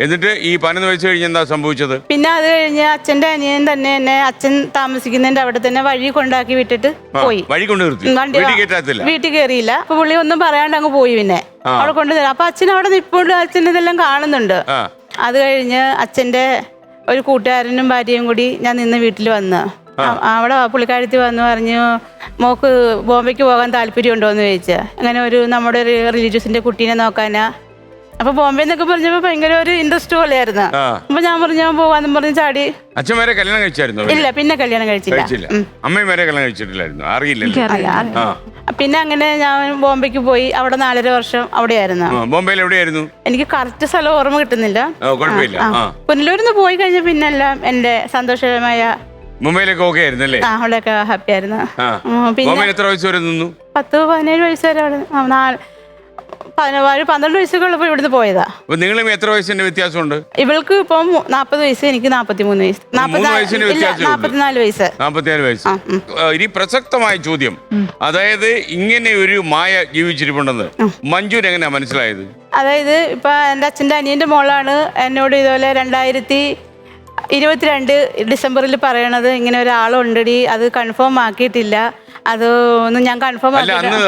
എന്നിട്ട് ഈ പതിനൊന്ന് വയസ്സ് കഴിഞ്ഞ് എന്താ സംഭവിച്ചത്? പിന്നെ അത് കഴിഞ്ഞ് അച്ഛന്റെ അനിയൻ തന്നെ എന്നെ അച്ഛൻ താമസിക്കുന്നതിന്റെ അവിടെ തന്നെ വഴി കൊണ്ടാക്കി വിട്ടിട്ട് ആ, പോയി. വഴി കൊണ്ട് നിർത്തി. വണ്ടി വീട്ടിൽ കയറ്റാത്തില്ല. വീട്ടിൽ കയറിയില്ല. അപ്പൊ പുള്ളി ഒന്നും പറയാണ്ട് അങ്ങ് പോയി പിന്നെ. അവിടെ കൊണ്ട് തരാം. അപ്പൊ അച്ഛൻ അവിടെ നിപ്പോണ്ട് അച്ഛൻ ഇതെല്ലാം കാണുന്നുണ്ട്. ആ. അത് കഴിഞ്ഞ് അച്ഛന്റെ ഒരു കൂട്ടുകാരനും ഭാര്യയും കൂടി ഞാൻ നിന്ന് വീട്ടിൽ വന്ന്. അ- അവിടെ പുള്ളിക്കാരത്തി വന്ന് പറഞ്ഞു മോക്ക് ബോംബെക്ക് പോകാൻ താല്പര്യം ഉണ്ടോ എന്ന് ചോദിച്ചു. അങ്ങനെ ഒരു നമ്മുടെ ഒരു റിലേറ്റീവ്സിന്റെ കുട്ടീനെ നോക്കാനാ അപ്പൊ ബോംബെ എന്നൊക്കെ പറഞ്ഞപ്പോ ഭയങ്കര ഒരു ഇൻട്രസ്റ്റ് പോലെയായിരുന്നു. ആ. അപ്പൊ ഞാൻ പറഞ്ഞു ഞാൻ പോവാന്ന് പറഞ്ഞ് ചാടി. അച്ഛൻ വരെ കല്യാണം കഴിച്ചായിരുന്നു ഇല്ല പിന്നെ കല്യാണം കഴിച്ചില്ല. കഴിച്ചില്ല. അമ്മയും വരെ കല്യാണം കഴിച്ചിട്ടില്ലായിരുന്നു. അറിയില്ലല്ലോ. അല്ല, ആ. പിന്നെ അങ്ങനെ ഞാൻ ബോംബെക്ക് പോയി. അവിടെ നാലര വർഷം അവിടെയായിരുന്നു. ആ, ബോംബെയിൽ എവിടെയായിരുന്നു? എനിക്ക് കറക്റ്റ് സ്ഥലം ഓർമ്മ കിട്ടുന്നില്ല. ആ, കുഴപ്പമില്ല. ആ പുനലൂരിൽ പോയി കഴിഞ്ഞ പിന്നെ എല്ലാം എന്റെ സന്തോഷകരമായ മുംബൈയിലൊക്കെ ഓക്കെ ആയിരുന്നു അല്ലേ? ആ, അവിടെയൊക്കെ ഹാപ്പി ആയിരുന്നു. ആ. ഉം, പിന്നെ ബോംബെയിൽ എത്ര വയസ്സ് വരെ നിന്നു? പത്ത് പതിനേഴ് വയസ്സ് വരെ അവിടെ ആ, നാല് പന്ത്രണ്ട് വയസ്സൊക്കെ ഉള്ളപ്പോൾ ഇവിടുന്ന് പോയതാ. അപ്പൊ നിങ്ങളും എത്ര വയസ്സിന്റെ വ്യത്യാസമുണ്ട്? ഇവൾക്ക് ഇപ്പം നാപ്പത് വയസ്സ് എനിക്ക് നാപ്പത്തിമൂന്ന് വയസ്സ്. മൂന്ന് വ്യത്യാസമേ ഉള്ളൂ. നാൽപ്പത്തിനാല് വയസ്സ്. നാപ്പത്തിനാല് വയസ്സ്. ആ, ഇനി പ്രസക്തമായ ചോദ്യം. അതായത് ഇങ്ങനെ ഒരു മായ ജീവിച്ചിരിപ്പുണ്ടെന്ന്. മഞ്ജുവിന് എങ്ങനെയാ മനസ്സിലായത്? അതായത് ഇപ്പൊ എന്റെ അച്ഛന്റെ അനിയന്റെ മോളാണ് എന്നോട് ഇതുപോലെ രണ്ടായിരത്തി ഇരുപത്തിരണ്ട് ഡിസംബറിൽ പറയണത്. ഇങ്ങനെ ഒരാളുണ്ടടി അത് കൺഫേം ആക്കിയിട്ടില്ല. അത് ഒന്ന് ഞാൻ കൺഫേം അല്ല അന്ന്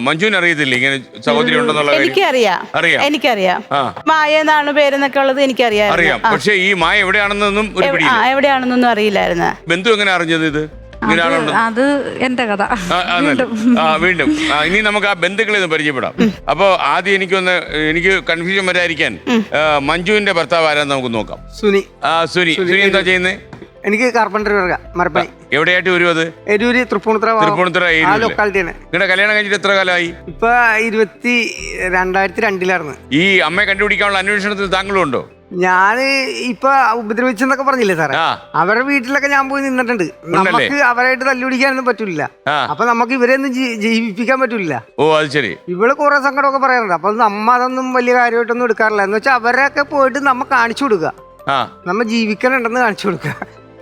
മഞ്ജുവിന് അറിയത്തില്ല? ഇങ്ങനെ സഹോദരി ഉണ്ടെന്നുള്ള കാര്യം? എനിക്കറിയാം. അറിയാം. എനിക്കറിയാം. ആ. മായ എന്നാണ് പേരെന്നൊക്കെ ഉള്ളത് എനിക്കറിയാം അറിയാം. പക്ഷേ ഈ മായ എവിടെയാണെന്നൊന്നും ഒരു ആ പിടിയില്ല. എവിടെയാണെന്നൊന്നും അറിയില്ലായിരുന്നു. ബന്ധു എങ്ങനെ അറിഞ്ഞത് ഇത്? ഇങ്ങനെ ആളുണ്ട് അത് എന്റെ കഥ. ആ, ആ, നല്ല. ആ വീണ്ടും. ആ, ഇനി നമുക്ക് ആ ബന്ധുക്കളെ ഒന്ന് പരിചയപ്പെടാം. അപ്പൊ ആദ്യം എനിക്കൊന്ന് എനിക്ക് കൺഫ്യൂഷൻ വരാതിരിക്കാൻ ആ, മഞ്ജുവിന്റെ ഭർത്താവ് ആരാന്ന് നമുക്ക് നോക്കാം. സുനി. ആ സുനി. സുനി എന്താ ചെയ്യുന്നത് എനിക്ക് കാർപ്പന്റർ വർഗ മരപ്പണി. എവിടെയായിട്ട് വരും അത്? എരൂര് തൃപ്പൂണിത്തറ തൃപ്പൂണിത്തറ ആ. ലൊക്കാലിറ്റിയാണ് നിങ്ങളുടെ കല്യാണം കഴിഞ്ഞിട്ട് എത്ര കാലമായി? ഇപ്പൊ ഇരുപത്തി രണ്ടായിരത്തി രണ്ടിലായിരുന്നു. ഈ അമ്മയെ കണ്ടുപിടിക്കാനുള്ള അന്വേഷണത്തിൽ താങ്കളും ഉണ്ടോ? ഞാൻ ഇപ്പൊ ഉപദ്രവിച്ചെന്നൊക്കെ പറഞ്ഞില്ലേ സാറേ. അവരുടെ വീട്ടിലൊക്കെ ഞാൻ പോയി നിന്നിട്ടുണ്ട്. നമുക്ക് അവരായിട്ട് തല്ലുപിടിക്കാനൊന്നും പറ്റൂല. അപ്പൊ നമുക്ക് ഇവരെ ഒന്നും ജീവിപ്പിക്കാൻ പറ്റൂല. ഓ അത് ശരി. ഇവൾ കുറെ സങ്കടമൊക്കെ പറയാറുണ്ട്. അപ്പൊ നമ്മ അതൊന്നും വലിയ കാര്യമായിട്ടൊന്നും എടുക്കാറില്ല. എന്ന് വെച്ചാൽ അവരൊക്കെ പോയിട്ട് നമ്മ കാണിച്ചു കൊടുക്കുക. നമ്മ ജീവിക്കണുണ്ടെന്ന് കാണിച്ചു കൊടുക്കുക.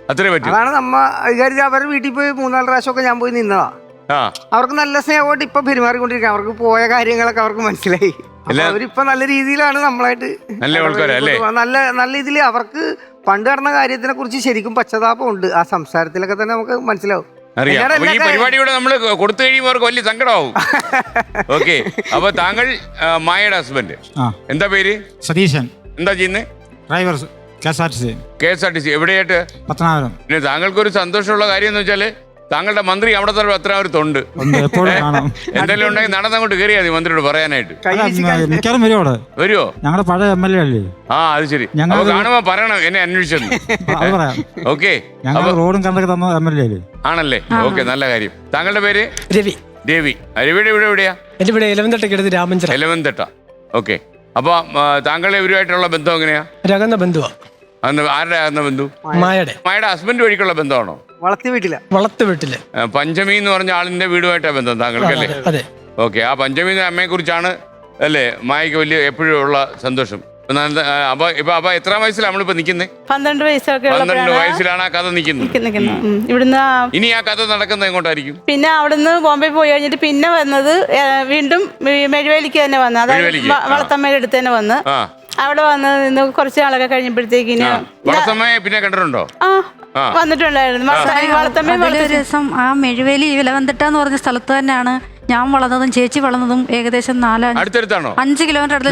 അത്രേ പറ്റും. അതാണ് നമ്മ വിചാരിച്ച അവരുടെ വീട്ടിൽ പോയി മൂന്നാൽ പ്രാവശ്യമൊക്കെ ഞാൻ പോയി നിന്നതാ. ആ. അവർക്ക് നല്ല സ്നേഹമായിട്ട് ഇപ്പൊ പെരുമാറിക്കൊണ്ടിരിക്കുക അവർക്ക് പോയ കാര്യങ്ങളൊക്കെ അവർക്ക് മനസ്സിലായി. അപ്പൊ എല്ലാ- അവരിപ്പൊ നല്ല രീതിയിലാണ് നമ്മളായിട്ട് നല്ല ആൾക്കാരാ അല്ലേ? നല്ല നല്ല രീതിയിൽ അവർക്ക് പണ്ട് നടന്ന കാര്യത്തിനെ കുറിച്ച് ശരിക്കും പശ്ചാത്താപം ഉണ്ട്. ആ സംസാരത്തിലൊക്കെ തന്നെ നമുക്ക് മനസ്സിലാവും. അറിയാം. അപ്പൊ ഈ പരിപാടിയോടെ പരിപാടിയുടെ നമ്മൾ കൊടുത്തു കഴിയുമ്പോൾ അവർക്ക് വലിയ സങ്കടമാവും. ഓക്കെ. അപ്പൊ താങ്കൾ ആ, മായയുടെ ഹസ്ബൻഡ് ആ. എന്താ പേര്? സതീശൻ. എന്താ ചെയ്യുന്നത് driver K S R T C. K S R T C. എവിടെയായിട്ട്? Pathanapuram. പിന്നെ താങ്കൾക്ക് ഒരു സന്തോഷമുള്ള കാര്യം എന്ന് വെച്ചാൽ താങ്കളുടെ മന്ത്രി അവിടെ തന്നെ പത്തനാപുരത്തുണ്ട് ഉണ്ട് എപ്പോഴും കാണാം. എന്തെങ്കിലും ഉണ്ടെങ്കിൽ നടന്നങ്ങോട്ട് കയറിയാ മതി മന്ത്രിയോട് പറയാനായിട്ട്. അല്ല, മിക്കവാറും വരും അവിടെ? വരുമോ ഞങ്ങളുടെ പഴയ എം എൽ എ അല്ലേ? ആ അത് ശരി. ഞങ്ങൾ അപ്പൊ കാണുമ്പോ പറയണം എന്നെ അന്വേഷിച്ചെന്ന് ആ, അത് പറയാം. ഓക്കെ. ഞങ്ങൾ റോഡും കണ്ടൊക്കെ തന്ന എം എൽ എ അല്ലേ? ആണല്ലേ? ഓക്കെ നല്ല കാര്യം. താങ്കളുടെ പേര്? രവി. ദേവി ആ, രവിയുടെ ഇവിടെ എവിടെയാ? എന്റെ ഇവിടെ ഇലവന്തട്ടയ്ക്ക് അടുത്ത് രാമഞ്ചിറ. എലവന്തട്ട ഓക്കെ. അപ്പൊ ആ, താങ്കളെ ഇവരുമായിട്ടുള്ള ബന്ധം എങ്ങനെയാ? രകന്ന ബന്ധുവാ. അന്ന് ആരുടെ ആകുന്ന ബന്ധു? മായയുടെ. മായയുടെ. ഹസ്ബൻഡ് വഴിക്കുള്ള ബന്ധമാണോ? വളർത്തി വീട്ടില. വളത്ത് വീട്ടിൽ. ആ, പഞ്ചമി എന്ന് പറഞ്ഞ ആളിന്റെ വീടുമായിട്ടാണ് ബന്ധം താങ്കൾക്ക് അല്ലേ? അതെ ഓക്കെ ആ പഞ്ചമി എന്ന അമ്മയെ കുറിച്ചാണ് അല്ലേ മായക്ക് വലിയ എപ്പോഴും ഉള്ള സന്തോഷം. ഇപ്പൊ നല്ല- ആ, അപ്പൊ ഇപ്പൊ അപ്പൊ എത്രാം വയസ്സിലാണ് നമ്മളിപ്പോ നിൽക്കുന്നത് പന്ത്രണ്ട് വയസ്സൊക്കെ പന്ത്രണ്ട് ഉള്ളപ്പോഴാണ് വയസ്സിലാണ് ആ കഥ നിൽക്കുന്നത് നിൽക്കുന്ന- നിൽക്കുന്നത്. ഉം. ഇവിടുന്ന് ആ- ഇനി ആ കഥ നടക്കുന്നത് എങ്ങോട്ടായിരിക്കും? പിന്നെ അവിടുന്ന് ബോംബെ പോയി കഴിഞ്ഞിട്ട് പിന്നെ വന്നത് ഏ, വീണ്ടും മെഴുവേലിക്ക് തന്നെ വന്ന്. അതായത് മെഴുവേലിക്ക്, വളത്തമ്മയുടെ അടുത്ത് തന്നെ വന്ന്. ആ. അവിടെ വന്ന് നിന്ന് കുറച്ച് നാളൊക്കെ കഴിഞ്ഞപ്പോഴത്തേക്കിന് വളർത്തമ്മയെ പിന്നെ കണ്ടിട്ടുണ്ടോ? ആ. വന്നിട്ടുണ്ടായിരുന്നു. അതിലൊരു ദിവസം ആ മെഴുവേലി വിലവന്തിട്ടെന്ന് പറഞ്ഞ സ്ഥലത്ത് തന്നെയാണ് ഞാൻ വളർന്നതും ചേച്ചി വളർന്നതും ഏകദേശം നാല് അഞ്ച് കിലോമീറ്റർ അടുത്ത്?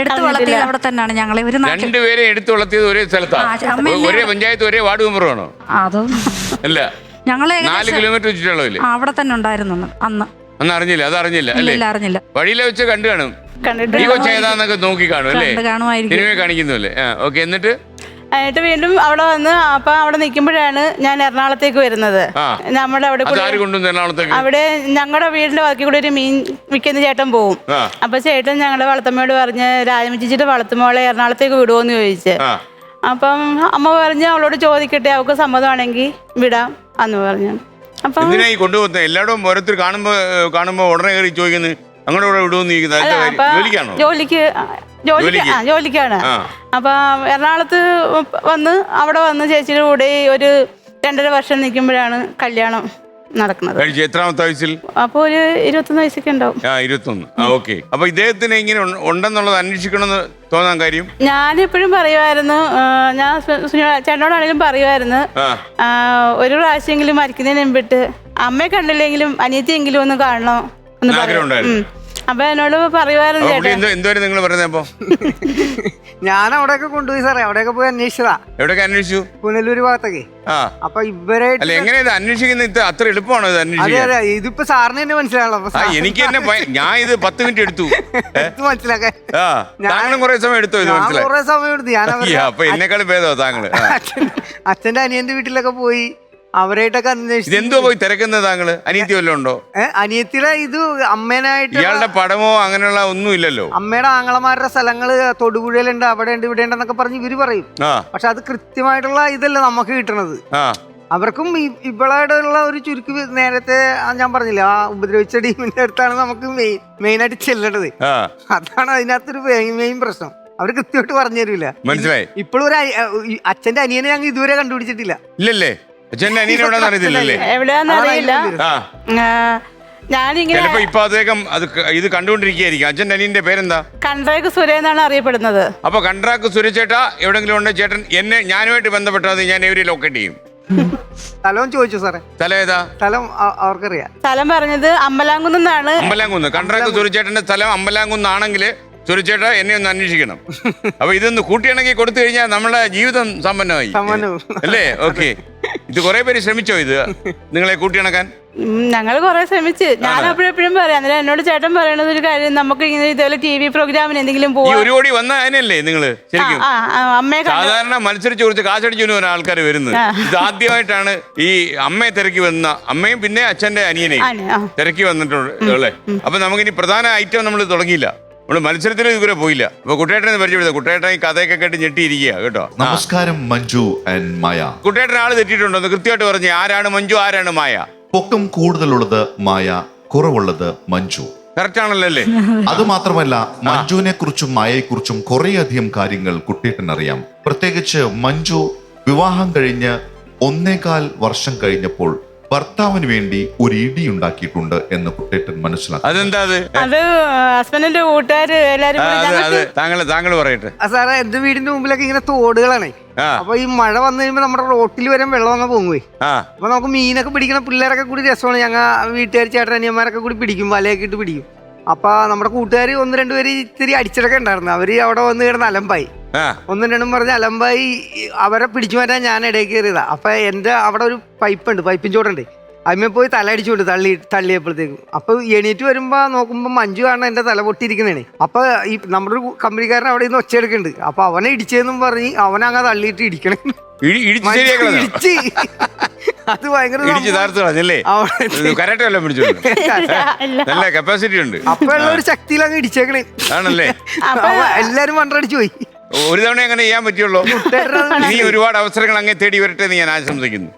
എടുത്ത് വളർത്തിയത് അവിടെ തന്നെയാണ് ഞങ്ങളെ. ഒരു രണ്ടുപേരെ എടുത്തു വളർത്തിയത് ഒരേ സ്ഥലത്താണ് ഒരേ പഞ്ചായത്ത് ഒരേ വാർഡ് മെമ്പറാണോ അതും അല്ല. ഞങ്ങളെ നാല് കിലോമീറ്റർ ചുറ്റളവിൽ ആ, അവിടെ തന്നെ ഉണ്ടായിരുന്നു അന്ന്. അന്ന് അറിഞ്ഞില്ല അത് അറിഞ്ഞില്ല അറിഞ്ഞില്ല. വഴിയിലെ വെച്ച് കണ്ടു കാണും. കണ്ടിട്ട് നോക്കി കാണും അല്ലേ? കണ്ട് കാണുമായിരിക്കും. സിനിമ കാണിക്കുന്നില്ലേ ആ ഓക്കെ എന്നിട്ട്? എന്നിട്ട് വീണ്ടും അവിടെ വന്ന് അപ്പൊ അവിടെ നിൽക്കുമ്പോഴാണ് ഞാൻ എറണാകുളത്തേക്ക് വരുന്നത്. ആ. നമ്മുടെ അവിടെ കൂടെ അതാര് കൊണ്ടുവന്നു എറണാകുളത്തേക്ക്? അവിടെ ഞങ്ങളുടെ വീടിന്റെ ബാക്കി കൂടെ ഒരു മീൻ വിൽക്കുന്ന ചേട്ടൻ പോവും. ആ. അപ്പൊ ചേട്ടൻ ഞങ്ങളുടെ വളർത്തമ്മയോട് പറഞ്ഞ് രാജമിച്ചിട്ട് വളർത്തുമോളെ എറണാകുളത്തേക്ക് വിടുമോന്ന് ചോദിച്ച്. ആ. അപ്പം അമ്മ പറഞ്ഞ് അവളോട് ചോദിക്കട്ടെ അവൾക്ക് സമ്മതമാണെങ്കിൽ വിടാം എന്ന് പറഞ്ഞു. അപ്പം എന്തിനാ ഈ കൊണ്ടുപോകുന്നത്? എല്ലായിടും ഓരോരുത്തർ കാണുമ്പോ കാണുമ്പോ ഉടനെ കയറി ചോദിക്കുന്നത്? അങ്ങോട്ട് ഇവിടെ വിടുമെന്ന് ചോദിക്കുന്നത് അപ്പൊ ജോലിക്കാണോ? ജോലിക്ക് ജോലിക്ക് ജോലിക്കാണ്. അപ്പൊ എറണാകുളത്ത് വന്ന് അവിടെ വന്ന് ചേച്ചിയുടെ കൂടെ ഒരു രണ്ടര വർഷം നിൽക്കുമ്പോഴാണ് കല്യാണം നടക്കുന്നത്. എത്രാമത്തെ വയസ്സിൽ? അപ്പോൾ ഒരു ഇരുപത്തൊന്ന് വയസ്സൊക്കെ ഉണ്ടാവും. ആ ഇരുപത്തൊന്ന്. ആ ഓക്കെ. അപ്പൊ ഇദ്ദേഹത്തിന് ഇങ്ങനെ ഉണ്ടെന്നുള്ളത് അന്വേഷിക്കണമെന്ന് തോന്നാൻ കാര്യം? ഞാനെപ്പോഴും പറയുമായിരുന്നു ആ, ഞാൻ ചേട്ടനോടാണെങ്കിലും പറയുമായിരുന്നു ഒരു പ്രാവശ്യമെങ്കിലും മരിക്കുന്നതിന് മുമ്പിട്ട് അമ്മയെ കണ്ടില്ലെങ്കിലും അനിയത്തിയെങ്കിലും ഒന്ന് കാണണം. എന്ന് പറയും. അപ്പൊ എന്നോട് പറയുമായിരുന്നു എന്തുവരെ നിങ്ങൾ ഞാൻ അവിടെയൊക്കെ കൊണ്ടുപോയി സാറേ അവിടെയൊക്കെ പോയി അന്വേഷിച്ചതാ. എവിടെയൊക്കെ അന്വേഷിച്ചു? പുനലൂര് ഭാഗത്തൊക്കെ. ആ. അപ്പൊ ഇവരായിട്ട് അല്ല എങ്ങനെയാ ഇത് അന്വേഷിക്കുന്നത്? ഇത് അത്ര എളുപ്പമാണോ ഇത് അതെ അന്വേഷിക്കാൻ? അതെ ഇതിപ്പോ സാറിന് തന്നെ മനസ്സിലാണല്ലോ അപ്പൊ ആ എനിക്ക് തന്നെ ഭയ- ഞാൻ ഇത് പത്ത് മിനിറ്റ് എടുത്തു. ഏ? ഇത് മനസ്സിലാക്കാൻ. ആ താങ്കളും കുറെ സമയം എടുത്തു ഇത് ഞാൻ മനസ്സിലായി കുറെ സമയം എടുത്തു. ഞാൻ അവരുടെ അപ്പൊ എന്നെക്കാളും ഭേദമോ താങ്കൾ. ആ. അച്ഛൻ- അച്ഛന്റെ അനിയന്റെ വീട്ടിലൊക്കെ പോയി. അവരായിട്ടൊക്കെ അന്വേഷിച്ചു ഇതെന്തോ പോയി തിരക്കുന്നത് താങ്കൾ? അനിയത്തി വല്ലതും ഉണ്ടോ? അനിയത്തിയുടെ ഇത് അമ്മേനായിട്ട് ഇയാളുടെ പടമോ അങ്ങനെയുള്ള ഒന്നും ഇല്ലല്ലോ? അമ്മയുടെ ആങ്ങളമാരുടെ സ്ഥലങ്ങൾ തൊടുപുഴയിലുണ്ട് അവിടെ ഉണ്ട് ഇവിടെ ഉണ്ടെന്നൊക്കെ പറഞ്ഞ് ഇവർ പറയും. ആ. പക്ഷെ അത് കൃത്യമായിട്ടുള്ള ഇതല്ല നമുക്ക് കിട്ടണത്. ആ. അവർക്കും ഇവളായിട്ടുള്ള ഇവളോടുള്ള ഒരു ചുരുക്ക് വി- നേരത്തെ ആ ഞാൻ പറഞ്ഞില്ല ആ ഉപദ്രവിച്ച ടീമിന്റെ അടുത്താണ് നമുക്ക് മെയിൻ മെയിൻ ആയിട്ട് ചെല്ലേണ്ടത്. ആ. അതാണ് അതിനകത്തൊരു മെയിൻ പ്രശ്നം. അവർ കൃത്യമായിട്ട് പറഞ്ഞു തരില്ല മനസ്സിലായി. ഇപ്പോഴും ഒരു അച്ഛന്റെ അനിയനെ ഞങ്ങൾ ഇതുവരെ കണ്ടുപിടിച്ചിട്ടില്ല. ഇല്ലല്ലേ? അച്ഛന്റെ അനിയൻ എവിടെയാണെന്ന് അറിയത്തില്ലല്ലേ? എവിടെയാന്ന് അറിയില്ല. ആ. ആ, ഞാനിങ്ങനെ ചിലപ്പോ ഇപ്പൊ അദ്ദേഹം അത് ക- ഇത് കണ്ടുകൊണ്ടിരിക്കുകയായിരിക്കും. അച്ഛന്റെ അനിയന്റെ പേരെന്താ? കൺട്രേക്ക് സുരേ എന്നാണ് അറിയപ്പെടുന്നത്. അപ്പൊ കണ്ട്രാക്ക് സുരചേട്ടാ എവിടെങ്കിലും ഉണ്ട് ചേട്ടൻ? എന്നെ ഞാനുമായിട്ട് ബന്ധപ്പെട്ടത് ഞാൻ എവരെ ലൊക്കേറ്റ് ചെയ്യും. സ്ഥലവും ചോദിച്ചു സാറേ? സ്ഥലം ഏതാ? സ്ഥലം അ- അവർക്കറിയാം. സ്ഥലം പറഞ്ഞത് അമ്പലാങ്കുന്നാണ്. അമ്പലാംകുന്ന് കണ്ട്രാക്ക് സുരചേട്ടന്റെ സ്ഥലം അമ്പലാംകുന്നാണെങ്കിൽ സുരചേട്ട എന്നെ ഒന്ന് അന്വേഷിക്കണം. അപ്പൊ ഇതൊന്ന് കൂട്ടിയാണെങ്കിൽ കൊടുത്തു കഴിഞ്ഞാൽ നമ്മളെ ജീവിതം സമ്പന്നമായി. സമ്പന്നവും. അല്ലേ? ഓക്കെ. ഇത് കുറെ പേര് ശ്രമിച്ചോ ഇത്? നിങ്ങളെ കൂട്ടിയിണക്കാൻ ഞങ്ങൾ കുറെ ശ്രമിച്ച്. ഞാൻ അപ്പോഴെപ്പോഴും പറയാം. അന്നേരം എന്നോട് ചേട്ടൻ പറയണത് ഒരു കാര്യം നമുക്ക് ഇങ്ങനെ ഇതേപോലെ ടി വി പ്രോഗ്രാമിന് എന്തെങ്കിലും ഈ ഒരു കോടി വന്ന അതിനല്ലേ നിങ്ങൾ ആ, ശരിക്കും അമ്മയെ സാധാരണ മത്സരിച്ച് കുറിച്ച് കാശടിച്ചു ആൾക്കാർ വരുന്നത്. ഇത് ആദ്യമായിട്ടാണ് ഈ അമ്മയെ തിരക്കി വന്ന അമ്മയും പിന്നെ അച്ഛന്റെ അനിയനെയും. തിരക്കി വന്നിട്ടുണ്ട് അല്ലേ അപ്പൊ നമുക്കിനി പ്രധാന ഐറ്റം നമ്മൾ തുടങ്ങിയില്ല. നമ്മൾ മത്സരത്തിന് ഇതുവരെ പോയില്ല. അപ്പൊ കുട്ടേട്ടനെ പരിചയപ്പെടുത്ത. കുട്ടേട്ടൻ ഈ കഥയൊക്കെ കേട്ട് ഞെട്ടിയിരിക്കുക കേട്ടോ? നമസ്കാരം മഞ്ജു ആൻഡ് മായ. കുട്ടേട്ടൻ ആൾ തെറ്റിയിട്ടുണ്ടോ? എന്ന് കൃത്യമായിട്ട് പറഞ്ഞു. ആരാണ് മഞ്ജു ആരാണ് മായ? പൊക്കം കൂടുതലുള്ളത് മായ കുറവുള്ളത് മഞ്ജു. കറക്റ്റ് ആണല്ലോ അല്ലേ? അത് മാത്രമല്ല മഞ്ജുവിനെ കുറിച്ചും മായയെ കുറിച്ചും കുറേയധികം കാര്യങ്ങൾ കുട്ടിയേട്ടൻ അറിയാം പ്രത്യേകിച്ച് മഞ്ജു വിവാഹം കഴിഞ്ഞ് ഒന്നേകാൽ വർഷം കഴിഞ്ഞപ്പോൾ ഭർത്താവിന് വേണ്ടി ഒരു ഇടി ഉണ്ടാക്കിയിട്ടുണ്ട് എന്ന് കുട്ടേട്ടൻ മനസ്സിലാക്കി അതെന്താ അത്? അത് ഹസ്ബൻഡിന്റെ കൂട്ടുകാര് എല്ലാരും ആ, കൂടി അത് അത് ഞങ്ങൾക്ക് താങ്കൾ താങ്കൾ പറയട്ടെ. ആ സാറേ എന്റെ വീടിന്റെ മുമ്പിലൊക്കെ ഇങ്ങനെ തോടുകളാണ്. ആ. അപ്പൊ ഈ മഴ വന്നു കഴിയുമ്പോ നമ്മുടെ റോട്ടിൽ വരെ വെള്ളം അങ്ങ് പൊങ്ങുപോയി ആ. അപ്പൊ നമുക്ക് മീനൊക്കെ പിടിക്കണ പിള്ളേരൊക്കെ കൂടി രസമാണ്. ഞങ്ങൾ വീട്ടുകാർ ചേട്ടനിയന്മാരൊക്കെ കൂടി പിടിക്കും വലയൊക്കെ ഇട്ട് പിടിക്കും. അപ്പൊ നമ്മുടെ കൂട്ടുകാർ ഒന്ന് രണ്ട് പേര് ഇത്തിരി അടിച്ചിടക്കം ഉണ്ടായിരുന്നു. അവർ അവിടെ വന്ന് കിടന്ന് അലമ്പായി. ഒന്നും രണ്ടും പറഞ്ഞ് അലമ്പായി അവരെ പിടിച്ചു മാറ്റാൻ ഞാൻ ഇടയിൽ കയറിയതാ. അപ്പൊ എന്റെ അവിടെ ഒരു പൈപ്പ് ഉണ്ട് പൈപ്പിൻ ചോടുണ്ട് അമ്മ പോയി തല അടിച്ചുകൊണ്ട് തള്ളി തള്ളിയപ്പോഴത്തേക്കും. അപ്പൊ എണീറ്റ് വരുമ്പോ നോക്കുമ്പോ മഞ്ജു ആണ് എന്റെ തല പൊട്ടിയിരിക്കുന്നതാണ്. അപ്പൊ ഈ നമ്മുടെ ഒരു കമ്പനിക്കാരൻ അവിടെ നിന്ന് ഒച്ചയെടുക്കുന്നുണ്ട്. അപ്പൊ അവനെ ഇടിച്ചതെന്നും പറഞ്ഞ് അവനങ്ങ് തള്ളിയിട്ട് ഇടിക്കണേ. ഇടിച്ച്. അത് ഭയങ്കര ഇടിച്ച്. താർത്ത് കളഞ്ഞല്ലേ അവിടെ വല്ലതും പിടിച്ചോണ്ട് നല്ല കപ്പാസിറ്റി ഉണ്ട്. അപ്പോഴുള്ള ഒരു ശക്തിയിൽ അങ്ങ് ഇടിച്ചേക്കണേ. ആണല്ലേ? എല്ലാരും മണ്ടടിച്ചു പോയി. ഒരു തവണ അങ്ങനെ ചെയ്യാൻ പറ്റുള്ളൂ. ഇനി ഒരുപാട് അവസരങ്ങൾ അങ്ങേ തേടി വരട്ടെ എന്ന് ഞാൻ ആശംസിക്കുന്നു.